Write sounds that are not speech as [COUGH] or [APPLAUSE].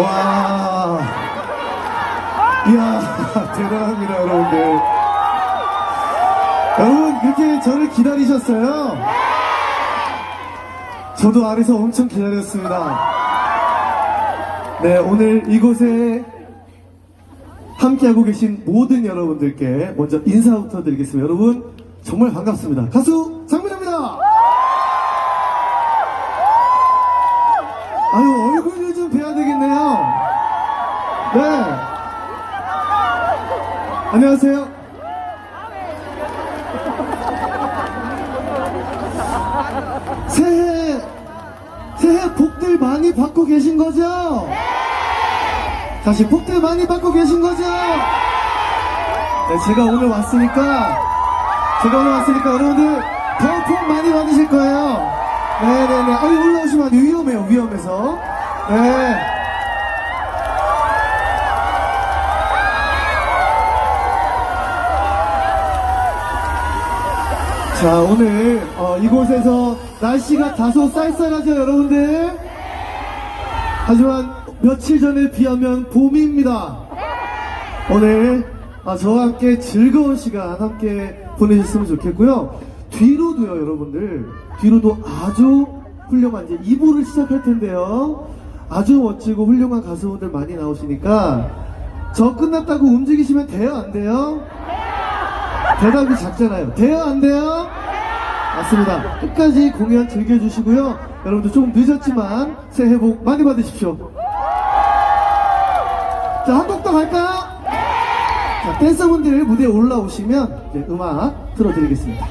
와. 이야, [LAUGHS] 대단합니다, 여러분들. 여러분, 그렇게 저를 기다리셨어요? 저도 아래서 엄청 기다렸습니다. 네, 오늘 이곳에 함께하고 계신 모든 여러분들께 먼저 인사부터 드리겠습니다. 여러분, 정말 반갑습니다. 가수 장민입니다! 네. 안녕하세요. 새해, 새해 복들 많이 받고 계신 거죠? 네! 다시 복들 많이 받고 계신 거죠? 네, 제가 오늘 왔으니까, 제가 오늘 왔으니까 여러분들 더 복 많이 받으실 거예요. 네네네. 아니, 올라오시면. 위험해요, 위험해서. 네. 자, 오늘, 어, 이곳에서 날씨가 다소 쌀쌀하죠, 여러분들? 하지만 며칠 전에 비하면 봄입니다. 오늘 아, 저와 함께 즐거운 시간 함께 보내셨으면 좋겠고요. 뒤로도요, 여러분들. 뒤로도 아주 훌륭한 이제 2부를 시작할 텐데요. 아주 멋지고 훌륭한 가수분들 많이 나오시니까 저 끝났다고 움직이시면 돼요, 안 돼요? 대답이 작잖아요. 돼요, 안 돼요? 맞습니다. 끝까지 공연 즐겨주시고요. 여러분들 조금 늦었지만 새해 복 많이 받으십시오. 자, 한 곡 더 갈까요? 자, 댄서분들 무대에 올라오시면 이제 음악 틀어드리겠습니다.